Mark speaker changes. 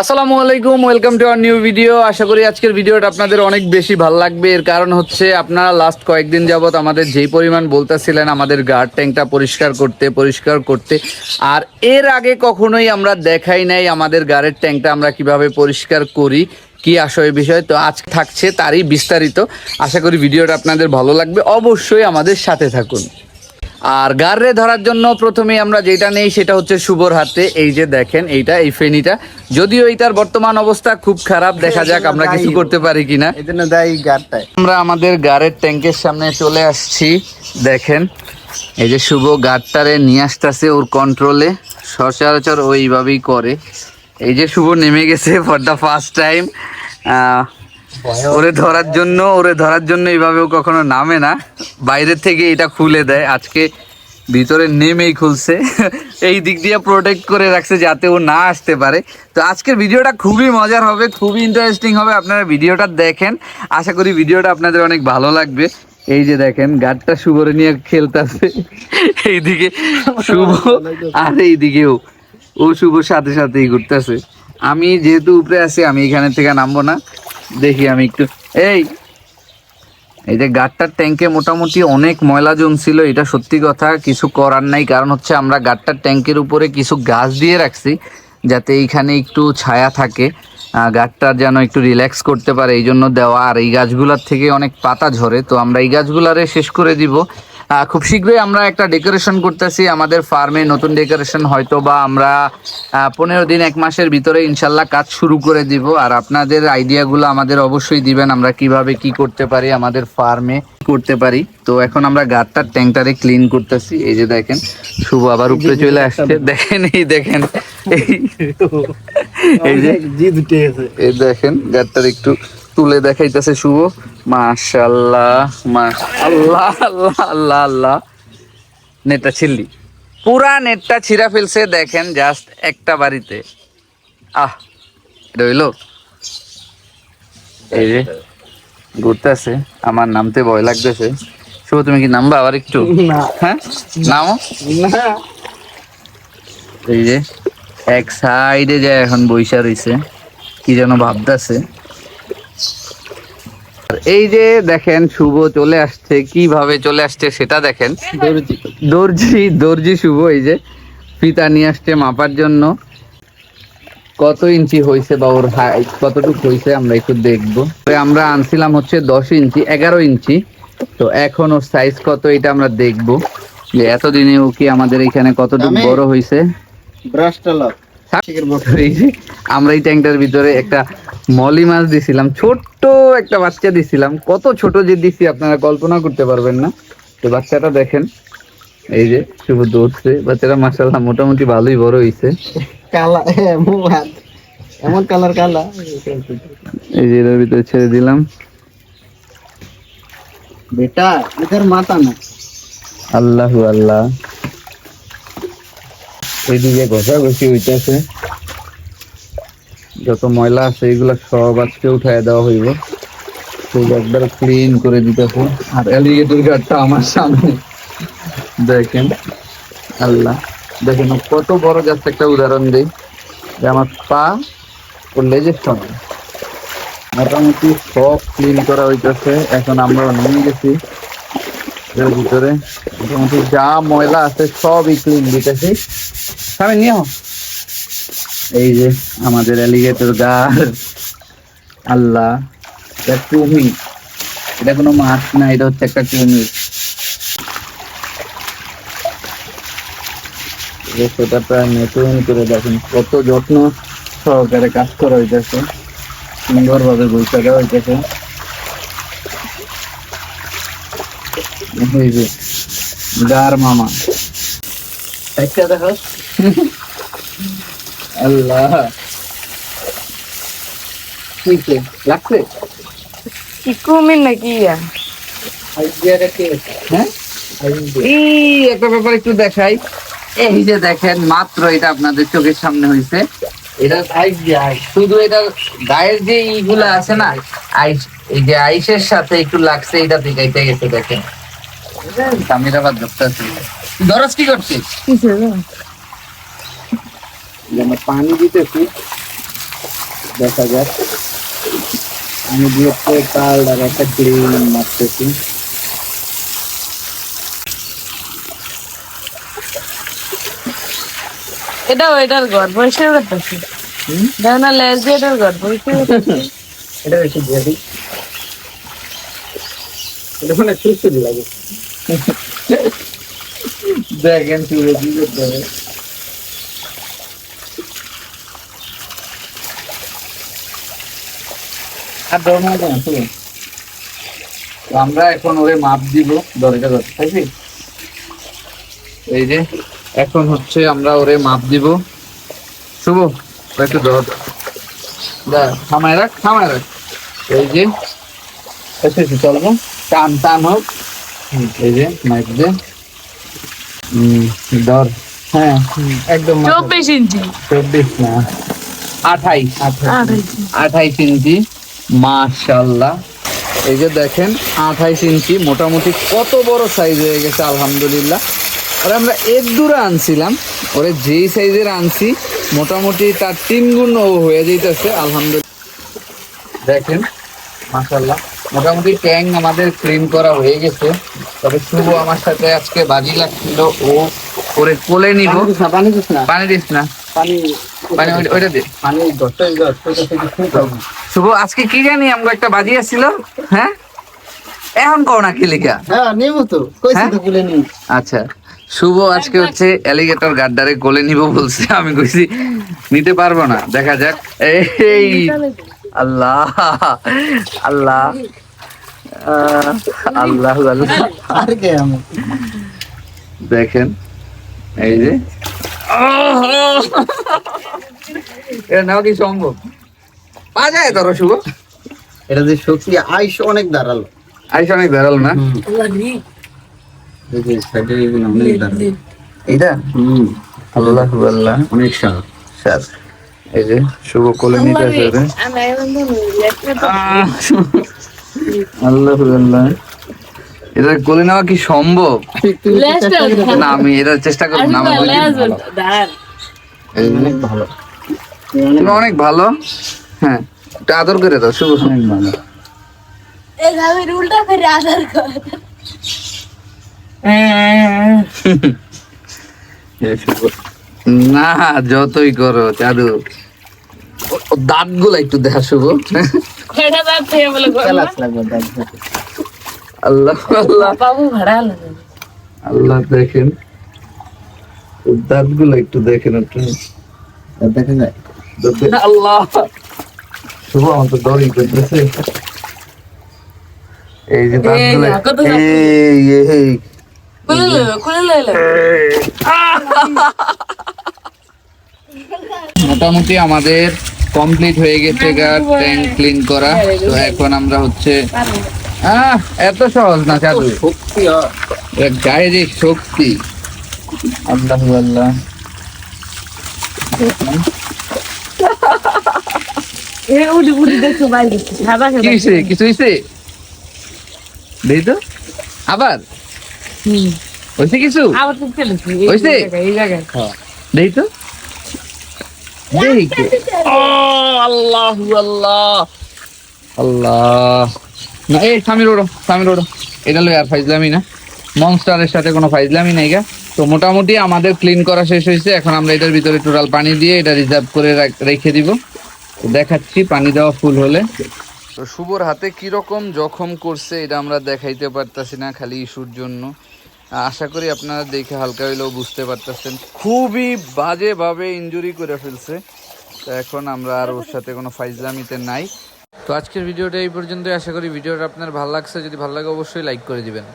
Speaker 1: আসসালামু আলাইকুম welcome to our new video আশা করি আজকের ভিডিওটা আপনাদের অনেক বেশি ভালো লাগবে। এর কারণ হচ্ছে আপনারা লাস্ট কয়েকদিন যাবত আমাদের যেই পরিমাণ বলতেছিলেন, আমাদের গার্ড ট্যাঙ্কটা পরিষ্কার করতে পরিষ্কার করতে। আর এর আগে কখনোই আমরা দেখাই নাই আমাদের গাড়ির ট্যাঙ্কটা আমরা কীভাবে পরিষ্কার করি, কি আসলে বিষয়। তো আজ থাকছে তারই বিস্তারিত। আশা করি ভিডিওটা আপনাদের ভালো লাগবে। অবশ্যই আমাদের সাথে থাকুন। আর গাড়রে ধরার জন্য প্রথমে আমরা যেটা নেই সেটা হচ্ছে শুভর হাতে এই যে দেখেন এইটা এই ফেনিটা। যদিও এইটার বর্তমান অবস্থা খুব খারাপ দেখা যাক আমরা কিছু করতে পারি কিনা। আমরা আমাদের গাড়ের ট্যাঙ্কের সামনে চলে আসছি দেখেন। এই যে শুভ গাড়টারে নিয়ে আসতেছে ওর কন্ট্রোলে সচরাচর ওইভাবেই করে। এই যে শুভ নেমে গেছে ফর দ্য ফার্স্ট টাইম ওরে ধরার জন্য, ওরে ধরার জন্য এইভাবেও কখনো নামে না। বাইরের থেকে এটা খুলে দেয়। আজকে ভিতরে নেমেই খুলছে। এই দিক দিয়ে প্রোটেক্ট করে রাখছে যাতে ও না আসতে পারে। তো আজকের ভিডিওটা খুবই মজার হবে, খুবই ইন্টারেস্টিং হবে। আপনারা ভিডিওটা দেখেন। আশা করি ভিডিওটা আপনাদের অনেক ভালো লাগবে। এই যে দেখেন, গাড়টা শুভরে নিয়ে খেলতেছে। এইদিকে শুভ আর এইদিকেও। ও শুভ সাথে সাথেই ঘুরতেছে। আমি যেহেতু উপরে আছি, আমি এখানে থেকে নামবো না। দেখি আমি একটু। এই এই যে গাড়টার ট্যাঙ্কে মোটামুটি অনেক ময়লা জমছিল এটা সত্যি কথা কিছু করার নাই কারণ হচ্ছে আমরা গাড়টার ট্যাঙ্কের উপরে কিছু গাছ দিয়ে রাখছি যাতে এইখানে একটু ছায়া থাকে আহ, যেন একটু রিল্যাক্স করতে পারে এই জন্য দেওয়া আর এই গাছগুলোর থেকে অনেক পাতা ঝরে তো আমরা এই গাছগুলারে শেষ করে দিব। খুব শীঘ্রই আমরা একটা ডেকোরেশন করতেছি। আমাদের ফার্মে নতুন ডেকোরেশন হয়তো বা আমরা পনেরো দিন, এক মাসের ভিতরে ইনশাল্লাহ কাজ শুরু করে দিব। আর আপনাদের আইডিয়াগুলো আমাদের অবশ্যই দিবেন, আমরা কীভাবে কি করতে পারি আমাদের ফার্মে করতে পারি। তো এখন আমরা গাড়টার ট্যাঙ্কটারে ক্লিন করতেছি। এই যে দেখেন শুভ আবার উপরে চলে আসছে। দেখেন এই দেখেন এই- যে এই দেখেন গাড়টার একটু তুলে দেখাইতেছে শুভ। মাশাল্লাহ মাশাল্লাহ আল্লাহ আল্লাহ। আল্লাহ নেটটা ছিললি। পুরা নেটটা ছিঁড়া ফেলছে দেখেন জাস্ট একটা বাড়িতে। আহ এটা হইল এই যে। ঘুরতেছে। আমার নামতে ভয় লাগতেছে। শুভ তুমি কি নামবা আবার একটু? হ্যাঁ? নামো? এই যে এক সাইডে যায় এখন বৈশা রইছে কি যেন ভাবতেছে। এই যে দেখেন শুভ চলে আসছে কীভাবে চলে আসছে সেটা দেখেন।
Speaker 2: দর্জি।
Speaker 1: দর্জি দর্জি শুভ এই যে ফিতা নিয়ে আসছে মাপার জন্য। কত ইঞ্চি হয়েছে বা ওর হাইট কতটুকু হয়েছে আমরা একটু দেখব। আমরা আনছিলাম হচ্ছে দশ ইঞ্চি এগারো ইঞ্চি। তো এখন ওর সাইজ কত এটা আমরা দেখব। যে এতদিনে ও কি আমাদের এখানে কতটুকু বড় হয়েছে আমরা এই ট্যাঙ্কটার ভিতরে একটা মলি মাছ দিছিলাম ছোট্ট একটা বাচ্চা দিছিলাম। কত ছোট যে দিছি আপনারা কল্পনা করতে পারবেন না। তো বাচ্চাটা দেখেন এই যে শুভ দৌড়ছে। বাচ্চাটা মাসাল্লাহ মোটামুটি ভালোই বড় হইছে।
Speaker 2: কালা এমন হাত এমন কালার কালা।
Speaker 1: এই যে এর ভিতরে ছেড়ে দিলাম।
Speaker 2: বেটা ইধার মাথা না।
Speaker 1: আল্লাহু আল্লাহ। এইদিকে ঘষা ঘষি হইতেছে। যত ময়লা আছে এগুলা সব আজকে উঠায় দেওয়া হইব। তো একবার ক্লিন করে দিতেছে। আর অ্যালিগেটর গার্ডটা আমার সামনে। দেখেন আল্লাহ। দেখেন, কত বড় যাচ্ছে একটা উদাহরণ দেই। যে আমার পা লেজের সমান। মোটামুটি সব ক্লিন করা হইতেছে। এখন আমরা নিয়ে গেছি। এর ভিতরে মোটামুটি যা ময়লা আছে সবই ক্লিন দিতেছি। আমি নিও এই যে আমাদের অ্যালিগেটর গার আল্লাহ, এটা কুমির। এটা কোনো মাছ না, এটা হচ্ছে একটা কুমির। সেটা প্রায় নতুন করে দেখেন কত যত্ন সহকারে কাজ করা হইতেছে সুন্দর ভাবে বইটা দেওয়া হইতেছে। মামা।
Speaker 2: একটা দেখো।
Speaker 1: আল্লাহ। লাগছে?
Speaker 3: কি কুমির নাকি ইয়া?
Speaker 2: আইডিয়াটা কে?
Speaker 1: হ্যাঁ? এই একটা ব্যাপার একটু দেখাই। এই যে দেখেন, মাত্র এটা আপনাদের চোখের সামনে হয়েছে। এটা আইস। শুধু এটা গায়ের যে ইগুলা আছে না, আইস, এই যে আইসের সাথে একটু লাগছে, এটা এটা গেছে, দেখেন। সামির আবার ধরতেছে দরজ কি করছিস?
Speaker 2: পানি দিতেছি। দেখা যাক। আমি দিয়ে কাল আর একটা ক্লিন মারতেছি।
Speaker 3: ঘর পরিষ্কার করতেছি দেখো না লেজ দিয়ে এটার ঘর পরিষ্কার করতেছি
Speaker 2: এটা বেশি দিয়ে দিই। এটা মানে সুস্থি লাগে।
Speaker 1: দেখেন শুরু কি করতে হবে
Speaker 2: আর
Speaker 1: আমরা এখন ওরে মাপ দিব তাইছি এই যে এখন হচ্ছে আমরা ওরে মাপ দিব। শুভ একটু ধর। থামায় রাখ থামায় রাখ। এই যে এসে এসে চলবো। টান টান হোক। এই যে মাইক দে। ধর।
Speaker 2: হ্যাঁ একদম
Speaker 3: চব্বিশ ইঞ্চি।
Speaker 1: চব্বিশ না আঠাইশ।
Speaker 3: আঠাইশ।
Speaker 1: ইঞ্চি। মাশাল্লাহ। এই যে দেখেন আঠাইশ ইঞ্চি। মোটামুটি কত বড় সাইজ হয়ে গেছে আলহামদুলিল্লাহ। আর আমরা এর দূরে আনছিলাম। ওরে যেই সাইজের আনছি মোটামুটি তার তিন গুণ হয়ে যেতেছে আলহামদুলিল্লাহ। দেখেন মাশাল্লাহ মোটামুটি ট্যাং আমাদের ক্লিন করা হয়ে গেছে। তবে শুভ আমার সাথে আজকে বাজি লাগছিল ও ওরে কোলে নিব।
Speaker 2: পানি দিস না, পানি দিস না।
Speaker 1: শুভ আজকে কি জানি আমরা একটা বাজি আসছিল হ্যাঁ? এখন কও না কি লিখা?
Speaker 2: হ্যাঁ নেব তো। কইছি
Speaker 1: হ্যাঁ?
Speaker 2: তো বলে নিই
Speaker 1: আচ্ছা। শুভ আজকে হচ্ছে অ্যালিগেটর গাড্ডারে কোলে নিব বলছে। আমি কইছি নিতে পারব না দেখা যাক। এই আল্লাহ আল্লাহ আল্লাহ আল্লাহ।
Speaker 2: আর কে আমি
Speaker 1: দেখেন এই যে। এটা নেওয়া কি সম্ভব? পা যায় তোর শুভ?
Speaker 2: এটা যে শক্তি আইস অনেক দাঁড়াল
Speaker 1: আইস অনেক দাঁড়াল না?
Speaker 2: এই যে সাইডে এগুলো অনেক
Speaker 1: এইটা?
Speaker 2: হুম।
Speaker 1: আল্লাহ আল্লাহ
Speaker 2: অনেক সার
Speaker 1: এই যে শুভ কোলে নিতে আল্লাহ আল্লাহ এটা কোলে নেওয়া কি সম্ভব। না আমি এটা চেষ্টা করব না
Speaker 2: অনেক ভালো।
Speaker 1: অনেক ভালো। হ্যাঁ একটু আদর করে দাও শুভ
Speaker 2: অনেক ভালো
Speaker 3: এইভাবে উল্টা করে আধার কর
Speaker 1: এই শুভ। না যতই করো চাদু। দাঁতগুলা একটু দেখা শুভ আল্লাহ আল্লাহ।
Speaker 3: বাবু
Speaker 1: আল্লাহ দেখেন। দাঁতগুলো একটু দেখেন একটু।
Speaker 2: দেখা
Speaker 1: আল্লাহ। শুভ আমার তো ডরই করতেছে এই যে দাঁত
Speaker 3: এই
Speaker 1: গুলো
Speaker 3: না,
Speaker 1: মোটামুটি আমাদের কমপ্লিট হয়ে গেছে গা ট্যাঙ্ক ক্লিন করা। তো এখন আমরা হচ্ছে আহ এত সহজ না চাদু
Speaker 2: শক্তি
Speaker 1: গায়ে যে শক্তি। আল্লাহ আল্লাহ
Speaker 3: এ
Speaker 1: হয়েছে কিছু? হয়েছে দেখি তো?
Speaker 3: এই জায়গায়
Speaker 1: দেখি তো। দেখি আল্লাহ আল্লাহ। আল্লাহ। না এই সামির ওড়ো সামির ওড়ো এটা লই আর ফাইজলামি না। মনস্টারের সাথে কোনো ফাইজলামি নাই গা। তো মোটামুটি আমাদের ক্লিন করা শেষ হয়েছে এখন আমরা এটার ভিতরে টোটাল পানি দিয়ে এটা রিজার্ভ করে রেখে দিব। দেখাচ্ছি পানি দেওয়া ফুল হলে। তো শুভর হাতে কীরকম জখম করছে এটা আমরা দেখাইতে পারতাছি না, খালি ইস্যুর জন্য। আশা করি আপনারা দেখে হালকা হইলেও বুঝতে পারতেছেন। খুবই বাজেভাবে ইঞ্জুরি করে ফেলছে। তো এখন আমরা আর ওর সাথে কোনো ফাইজলামিতে নাই। তো আজকের ভিডিওটা এই পর্যন্তই। আশা করি ভিডিওটা আপনার ভালো লাগছে। যদি ভালো লাগে অবশ্যই লাইক করে দিবেন।